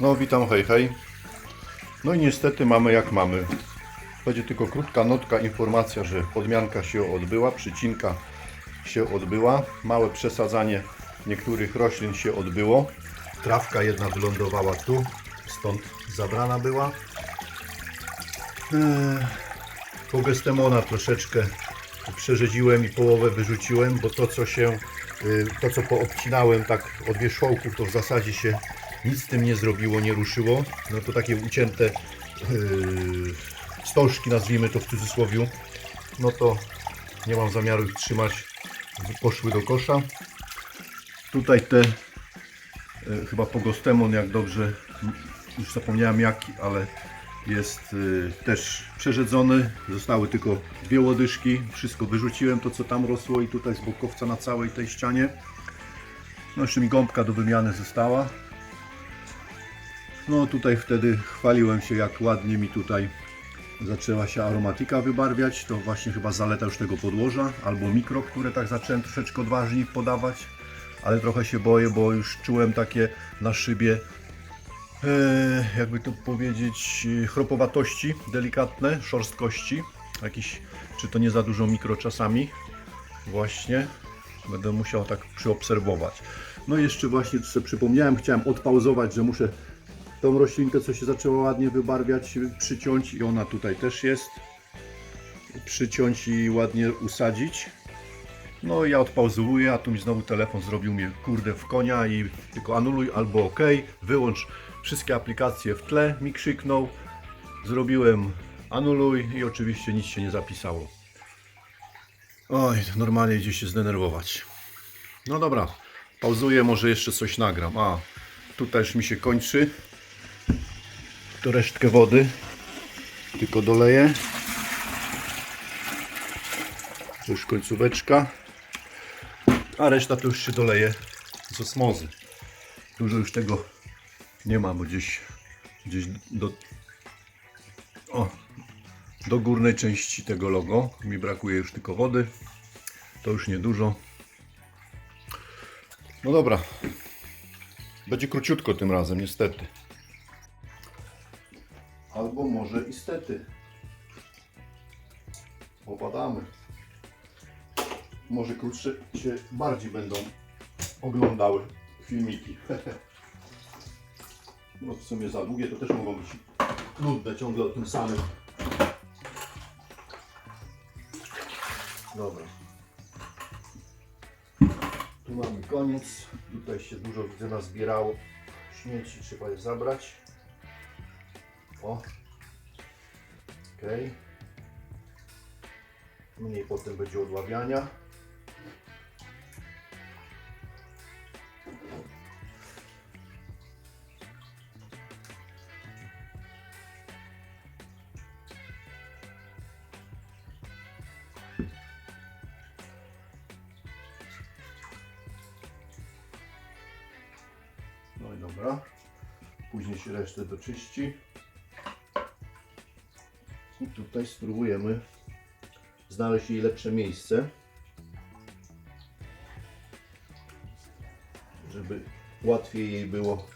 No witam, hej, hej. No i niestety mamy jak mamy. Będzie tylko krótka notka, informacja, że podmianka się odbyła, przycinka się odbyła. Małe przesadzanie niektórych roślin się odbyło. Trawka jedna wylądowała tu, stąd zabrana była. Eee, Pogestemona troszeczkę przerzedziłem i połowę wyrzuciłem, bo to co się, y, to co poobcinałem tak od wierzchołków, to w zasadzie się nic z tym nie zrobiło, nie ruszyło. No to takie ucięte yy, stożki, nazwijmy to w cudzysłowie, no to nie mam zamiaru ich trzymać, poszły do kosza. Tutaj te y, chyba pogostemon, jak dobrze, już zapomniałem jaki, ale jest y, też przerzedzony. Zostały tylko dwie łodyżki. Wszystko wyrzuciłem, to co tam rosło i tutaj z bokowca na całej tej ścianie. No jeszcze mi gąbka do wymiany została. No tutaj wtedy chwaliłem się jak ładnie mi tutaj zaczęła się aromatika wybarwiać. To właśnie chyba zaleta już tego podłoża albo mikro, które tak zacząłem troszeczkę odważniej podawać. Ale trochę się boję, bo już czułem takie na szybie e, jakby to powiedzieć, chropowatości delikatne, szorstkości. Jakiś, czy to nie za dużo mikro czasami. Właśnie. Będę musiał tak przyobserwować. No i jeszcze właśnie sobie przypomniałem, chciałem odpauzować, że muszę tą roślinkę, co się zaczęła ładnie wybarwiać, przyciąć i ona tutaj też jest. Przyciąć i ładnie usadzić. No ja odpauzowuję, a tu mi znowu telefon zrobił mnie kurde w konia i tylko anuluj albo OK, wyłącz wszystkie aplikacje w tle, mi krzyknął. Zrobiłem anuluj i oczywiście nic się nie zapisało. Oj, normalnie gdzieś się zdenerwować. No dobra, pauzuję, może jeszcze coś nagram. A, tutaj już mi się kończy. To resztkę wody tylko doleję. Już końcóweczka. A reszta to już się doleje z osmozy. Dużo już tego nie ma, bo gdzieś, gdzieś do, o, do górnej części tego logo mi brakuje już tylko wody. To już niedużo. No dobra. Będzie króciutko tym razem, niestety. Albo może i stety. Popadamy. Może krótsze się bardziej będą oglądały filmiki. No w sumie za długie to też mogą być nudne ciągle o tym samym. Dobra. Tu mamy koniec. Tutaj się dużo widzę nazbierało śmieci, trzeba je zabrać. O. Okej. Mniej potem będzie odławiania. No i dobra. Później się resztę doczyści. I tutaj spróbujemy znaleźć jej lepsze miejsce. Żeby łatwiej jej było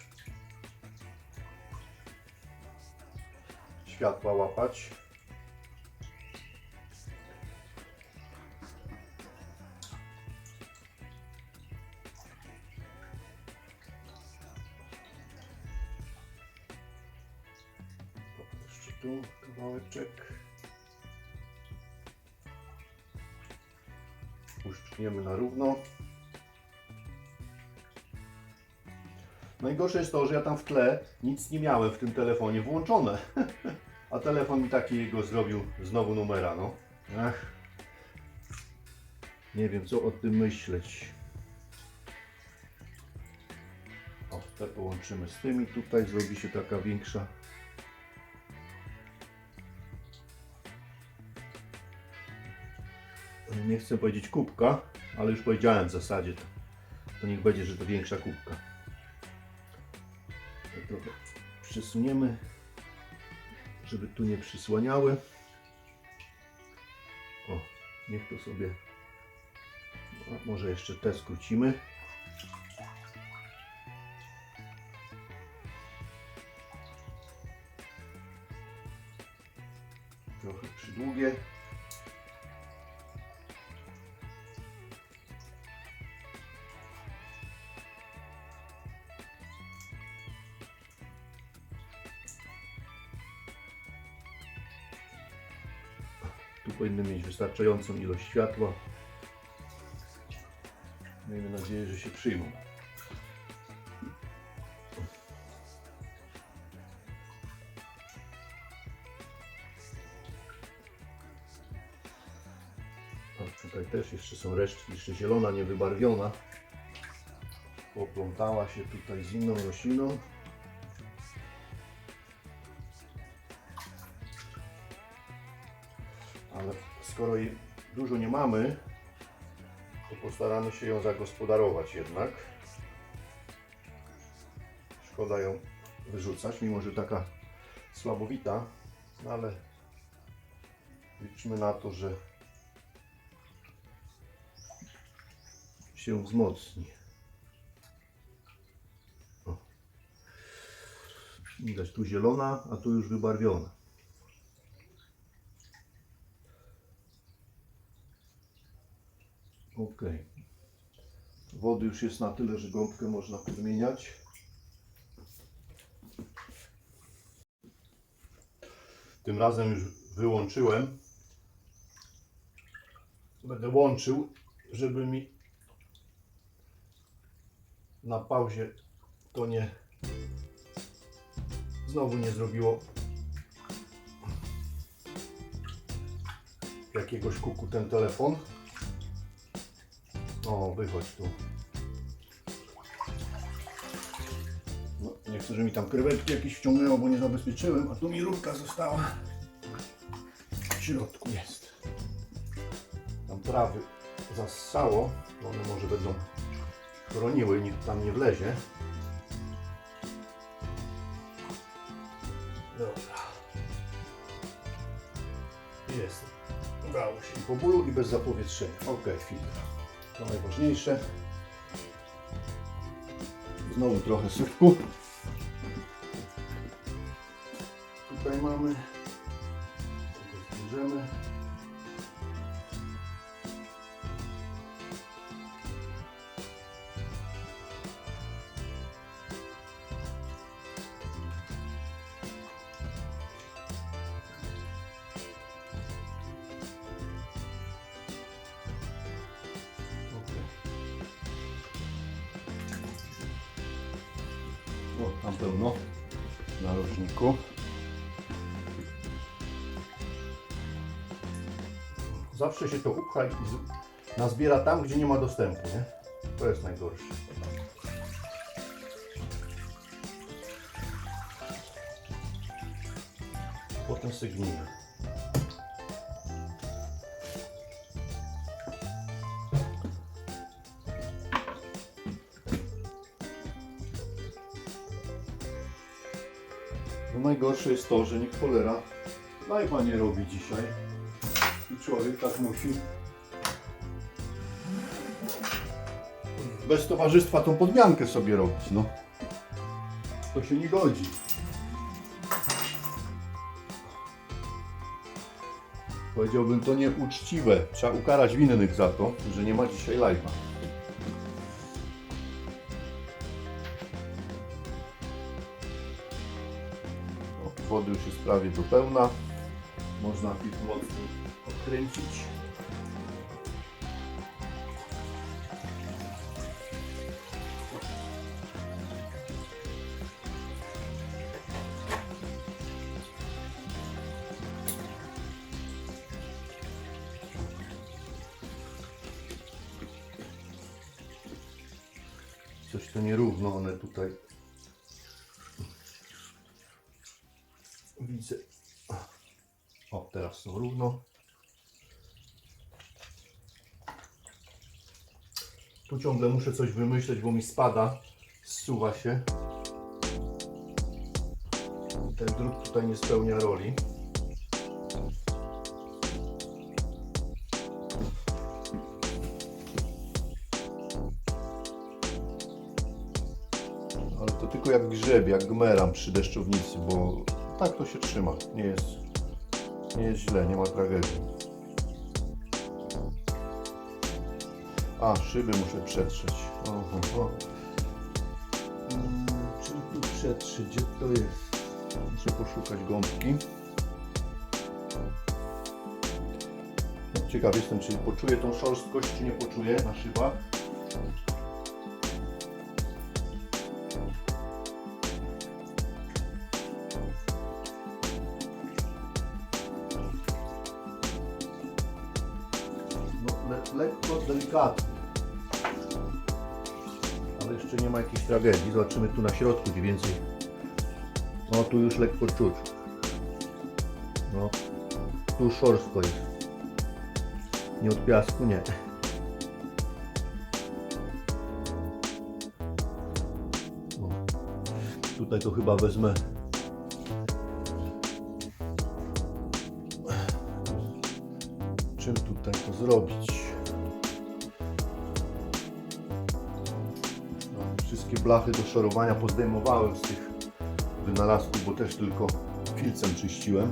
światła łapać. Najgorsze jest to, że ja tam w tle nic nie miałem w tym telefonie włączone. A telefon mi takiego zrobił znowu numera, no. Ach. Nie wiem co o tym myśleć. O, te połączymy z tymi. Tutaj zrobi się taka większa nie chcę powiedzieć kubka, ale już powiedziałem w zasadzie to, to niech będzie, że to większa kubka przesuniemy, żeby tu nie przysłaniały. O, niech to sobie, A może jeszcze te skrócimy. Trochę przydługie. Wystarczającą ilość światła. Miejmy nadzieję, że się przyjmą. A tutaj też jeszcze są resztki, jeszcze zielona, niewybarwiona. Poplątała się tutaj z inną rośliną. Skoro jej dużo nie mamy, to postaramy się ją zagospodarować jednak. Szkoda ją wyrzucać, mimo że taka słabowita, no ale liczmy na to, że się wzmocni. O. Widać tu zielona, a tu już wybarwiona. Ok. Wody już jest na tyle, że gąbkę można podmieniać. Tym razem już wyłączyłem. Będę łączył, żeby mi na pauzie to nie znowu nie zrobiło jakiegoś kuku ten telefon. O, wychodź tu. No, nie chcę, że mi tam krewetki jakieś wciągnęło, bo nie zabezpieczyłem, a tu mi rurka została. W środku jest. Tam trawy zassało, to one może będą chroniły, nikt tam nie wlezie. Dobra. Jest. Udało się po bólu i bez zapowietrzenia. Ok, filtr. To najważniejsze. Znowu trochę sypku. Tutaj mamy. Tego O, tam pełno w narożniku. Zawsze się to upcha i nazbiera tam, gdzie nie ma dostępu, nie? To jest najgorsze. Potem sygnimy. No najgorsze jest to, że nikt cholera live'a nie robi dzisiaj. I człowiek tak musi bez towarzystwa tą podmiankę sobie robić, no. To się nie godzi. Powiedziałbym to nieuczciwe. Trzeba ukarać winnych za to, że nie ma dzisiaj live'a. Prawie do pełna. Można ich mocno odkręcić. Coś to nierówno one tutaj. Widzę. O, teraz są równo. Tu ciągle muszę coś wymyśleć, bo mi spada, zsuwa się. Ten drut tutaj nie spełnia roli. Ale to tylko jak grzeb, jak gmeram przy deszczownicy, bo tak to się trzyma. Nie jest Nie jest źle, nie ma tragedii. A, szyby muszę przetrzeć. Oho, ho. Mm, Czy tu przetrzeć? Gdzie to jest? Muszę poszukać gąbki. Ciekaw jestem, czy poczuję tą szorstkość, czy nie poczuję na szybach. Lekko, delikatnie. Ale jeszcze nie ma jakiejś tragedii. Zobaczymy tu na środku, gdzie więcej. No tu już lekko czuć. No, tu szorstko jest. Nie od piasku, nie. O, tutaj to chyba wezmę. Czym tutaj to zrobić? Blachy do szorowania pozdejmowałem z tych wynalazków, bo też tylko filcem czyściłem.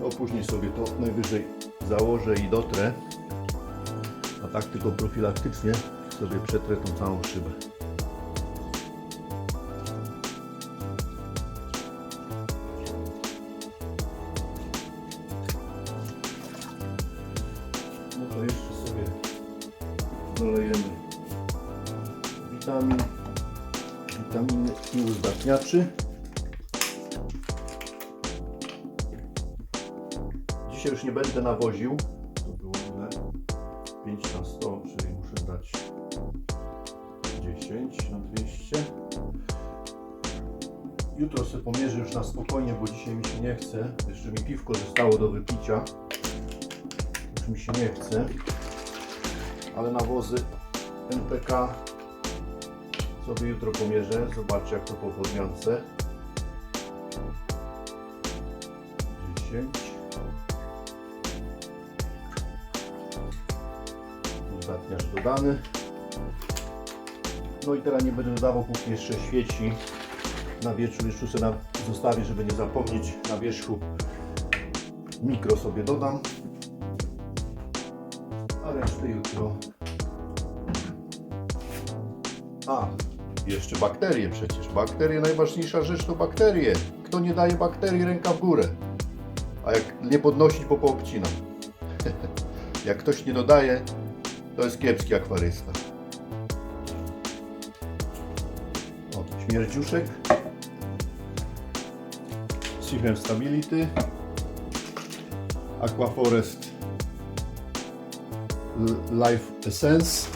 No później sobie to najwyżej założę i dotrę. A tak tylko profilaktycznie sobie przetrę tą całą szybę. Nawoził. To było ile? 5 na 100, czyli muszę dać 10 na 200. Jutro sobie pomierzę już na spokojnie, bo dzisiaj mi się nie chce. Jeszcze mi piwko zostało do wypicia. Już mi się nie chce. Ale nawozy NPK sobie jutro pomierzę. Zobaczcie jak to po podmiance. 10. Uzdatniacz dodany. No i teraz nie będę dodawał, póki jeszcze świeci. Na wieczór jeszcze sobie na, zostawię, żeby nie zapomnieć na wierzchu. Mikro sobie dodam. A resztę jutro. A, jeszcze bakterie przecież. Bakterie, najważniejsza rzecz to bakterie. Kto nie daje bakterii, ręka w górę. A jak nie podnosić, bo poobcinam. jak ktoś nie dodaje, to jest kiepski akwarysta. O, śmierdziuszek. System Stability. Aquaforest Life Essence.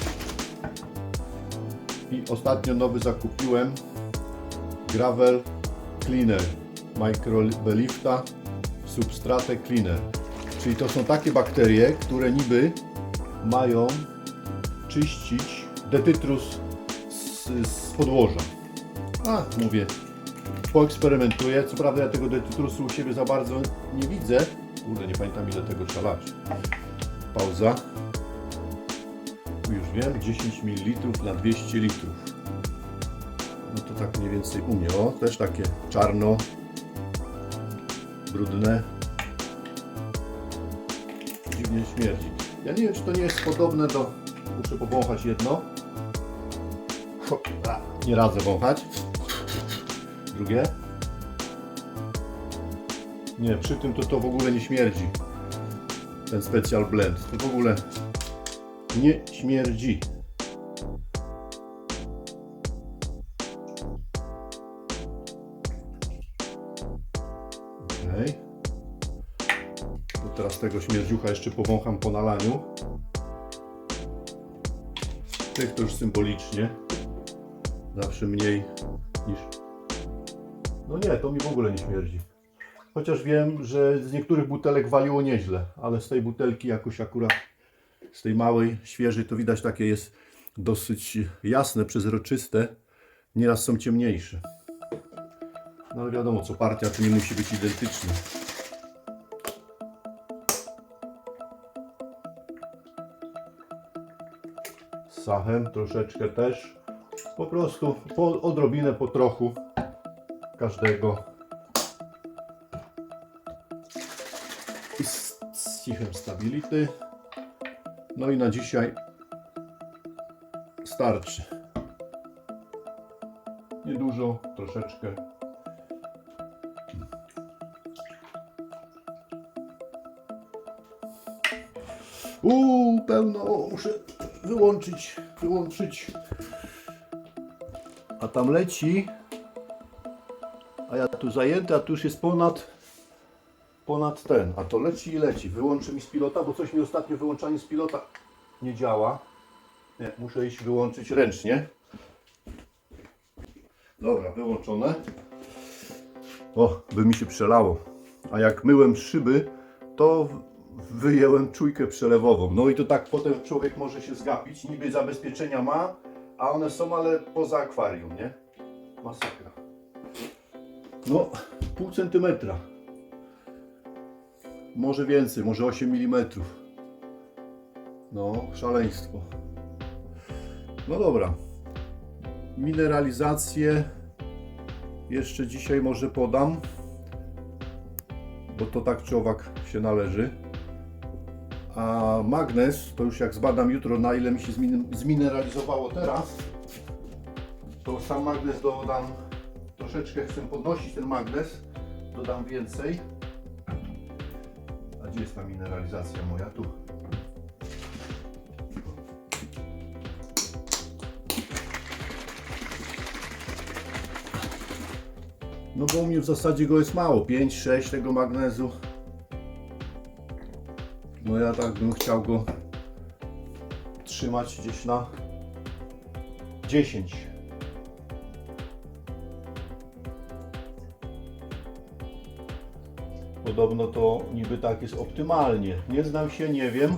I ostatnio nowy zakupiłem Gravel Cleaner Microbelifta Substrate Cleaner. Czyli to są takie bakterie, które niby mają czyścić detytrus z, z podłoża. A, mówię, poeksperymentuję. Co prawda ja tego detytrusu u siebie za bardzo nie widzę. Kurde, nie pamiętam ile tego trzeba lać. Pauza. Już wiem, 10 ml na 200 litrów. No to tak mniej więcej u mnie. O, też takie czarno, brudne. Dziwnie śmierdzi. Ja nie wiem, czy to nie jest podobne do... Muszę powąchać jedno. Nie radzę wąchać. Drugie. Nie, przy tym to to w ogóle nie śmierdzi. Ten special blend. To w ogóle nie śmierdzi. Okej. To teraz tego śmierdziucha jeszcze powącham po nalaniu. Tych to już symbolicznie. Zawsze mniej niż... No nie, to mi w ogóle nie śmierdzi. Chociaż wiem, że z niektórych butelek waliło nieźle, ale z tej butelki jakoś akurat, z tej małej, świeżej, to widać takie jest dosyć jasne, przezroczyste. Nieraz są ciemniejsze. No ale wiadomo, co partia to nie musi być identyczna. Sachem troszeczkę też. Po prostu po, odrobinę po trochu każdego. cichem Stability. No i na dzisiaj starczy. Niedużo, troszeczkę. Uuu, pełno, muszę wyłączyć, wyłączyć. A tam leci. A ja tu zajęty, a tu już jest ponad, ponad ten. A to leci i leci. Wyłączy mi z pilota, bo coś mi ostatnio wyłączanie z pilota nie działa. Nie, muszę iść wyłączyć ręcznie. Dobra, wyłączone. O, by mi się przelało. A jak myłem szyby, to wyjęłem czujkę przelewową. No i to tak potem człowiek może się zgapić. Niby zabezpieczenia ma, a one są, ale poza akwarium, nie? Masakra. No, pół centymetra. Może więcej, może 8 mm. No, szaleństwo. No dobra. Mineralizację jeszcze dzisiaj może podam, bo to tak czy owak się należy. A magnes, to już jak zbadam jutro, na ile mi się zmin- zmineralizowało teraz, to sam magnes dodam, troszeczkę chcę podnosić ten magnes, dodam więcej. A gdzie jest ta mineralizacja moja? Tu. No bo u mnie w zasadzie go jest mało, 5-6 tego magnezu. No ja tak bym chciał go trzymać gdzieś na 10. Podobno to niby tak jest optymalnie. Nie znam się, nie wiem.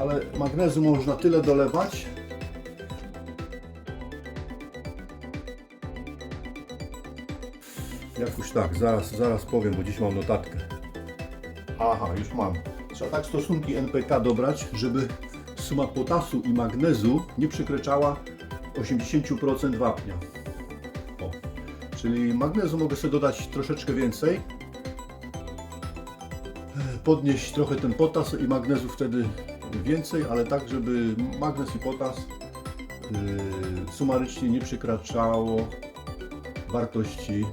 Ale magnezu można tyle dolewać, Tak, zaraz, zaraz powiem, bo dziś mam notatkę. Aha, już mam. Trzeba tak stosunki NPK dobrać, żeby suma potasu i magnezu nie przekraczała 80% wapnia. O. Czyli magnezu mogę sobie dodać troszeczkę więcej. Podnieść trochę ten potas i magnezu wtedy więcej, ale tak, żeby magnez i potas yy, sumarycznie nie przekraczało wartości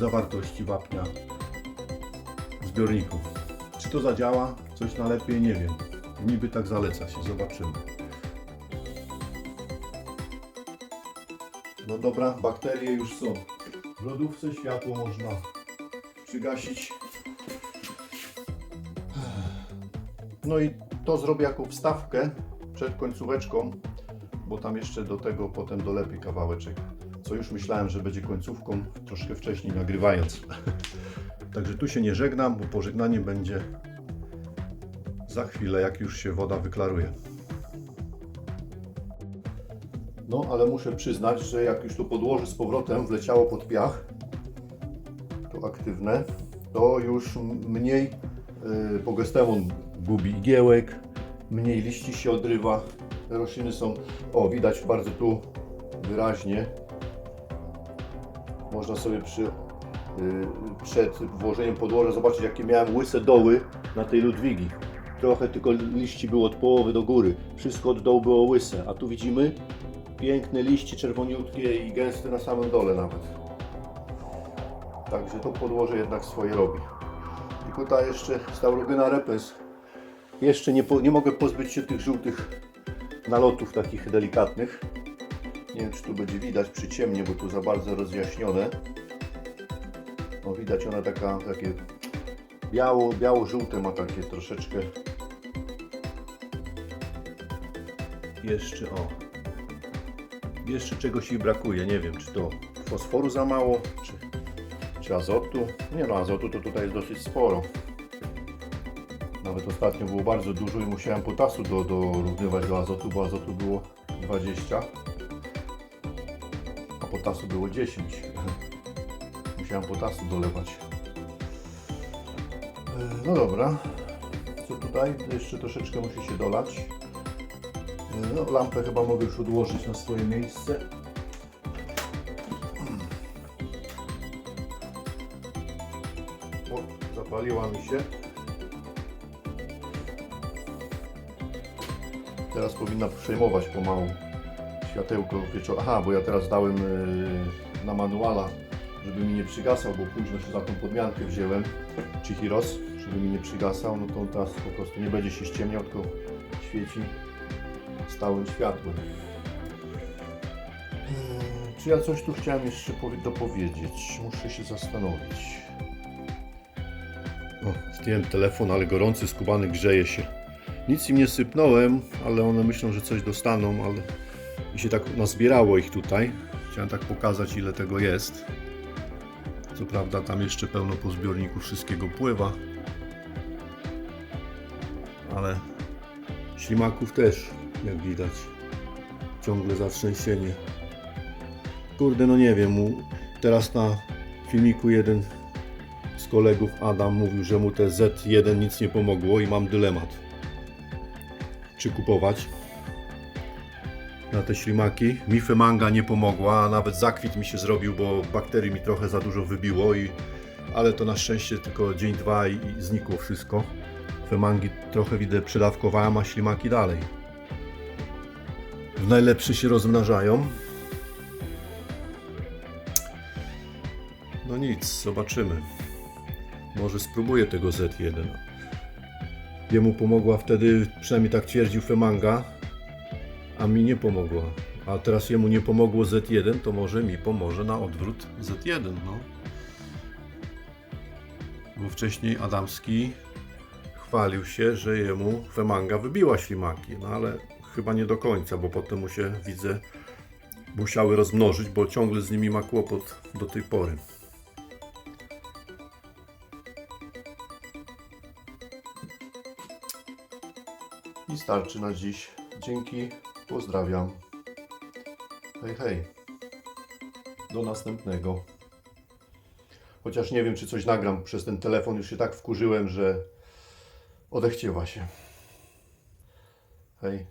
zawartości wapnia w zbiorniku. Czy to zadziała? Coś na lepiej? Nie wiem. Niby tak zaleca się, zobaczymy. No dobra, bakterie już są. W lodówce światło można przygasić. No i to zrobię jako wstawkę przed końcóweczką, bo tam jeszcze do tego potem dolepię kawałeczek co już myślałem, że będzie końcówką troszkę wcześniej nagrywając. Także tu się nie żegnam, bo pożegnanie będzie za chwilę, jak już się woda wyklaruje. No, ale muszę przyznać, że jak już to podłoże z powrotem wleciało pod piach, to aktywne, to już mniej yy, pogestemon gubi igiełek, mniej liści się odrywa, rośliny są, o widać bardzo tu wyraźnie, można sobie przy, y, przed włożeniem podłoża zobaczyć jakie miałem łyse doły na tej Ludwigi. Trochę tylko liści było od połowy do góry. Wszystko od dołu było łyse, a tu widzimy piękne liści czerwoniutkie i gęste na samym dole nawet. Także to podłoże jednak swoje robi. I tutaj jeszcze Staurogyna repes. Jeszcze nie, po, nie mogę pozbyć się tych żółtych nalotów takich delikatnych. Nie wiem, czy tu będzie widać przy ciemnie, bo tu za bardzo rozjaśnione. No widać ona taka, takie biało, biało-żółte ma takie troszeczkę. Jeszcze o. Jeszcze czegoś jej brakuje. Nie wiem, czy to fosforu za mało, czy, czy azotu. Nie no, azotu to tutaj jest dosyć sporo. Nawet ostatnio było bardzo dużo i musiałem potasu do, dorównywać do azotu, bo azotu było 20 a potasu było 10. Musiałem potasu dolewać. E, No dobra. Co tutaj? Jeszcze troszeczkę musi się dolać. E, No, lampę chyba mogę już odłożyć na swoje miejsce. Chwaliła mi się. Teraz powinna przejmować pomału światełko wieczorem. Aha, bo ja teraz dałem yy, na manuala, żeby mi nie przygasał, bo późno się za tą podmiankę wziąłem. Chihiros, żeby mi nie przygasał, no to on teraz po prostu nie będzie się ściemniał, tylko świeci stałym światłem. Mm, Czy ja coś tu chciałem jeszcze powie- dopowiedzieć? Muszę się zastanowić. O, zdjąłem telefon, ale gorący, skubany, grzeje się. Nic im nie sypnąłem, ale one myślą, że coś dostaną, ale mi się tak nazbierało ich tutaj. Chciałem tak pokazać, ile tego jest. Co prawda tam jeszcze pełno po zbiorniku wszystkiego pływa. Ale ślimaków też, jak widać. Ciągle zatrzęsienie. Kurde, no nie wiem, teraz na filmiku jeden z kolegów, Adam, mówił, że mu te Z1 nic nie pomogło i mam dylemat. Czy kupować na te ślimaki. Mi femanga nie pomogła, a nawet zakwit mi się zrobił, bo bakterii mi trochę za dużo wybiło, i, ale to na szczęście tylko dzień, dwa i, i znikło wszystko. Femangi trochę widzę przydawkowałem, a ślimaki dalej. W najlepszy się rozmnażają. No nic, zobaczymy. Może spróbuję tego Z1. Jemu pomogła wtedy, przynajmniej tak twierdził Femanga, a mi nie pomogła. A teraz jemu nie pomogło Z1, to może mi pomoże na odwrót Z1, no. Bo wcześniej Adamski chwalił się, że jemu Femanga wybiła ślimaki, no ale chyba nie do końca, bo potem mu się, widzę, musiały rozmnożyć, bo ciągle z nimi ma kłopot do tej pory. I starczy na dziś. Dzięki, pozdrawiam. Hej, hej. Do następnego. Chociaż nie wiem, czy coś nagram przez ten telefon. Już się tak wkurzyłem, że odechciewa się. Hej.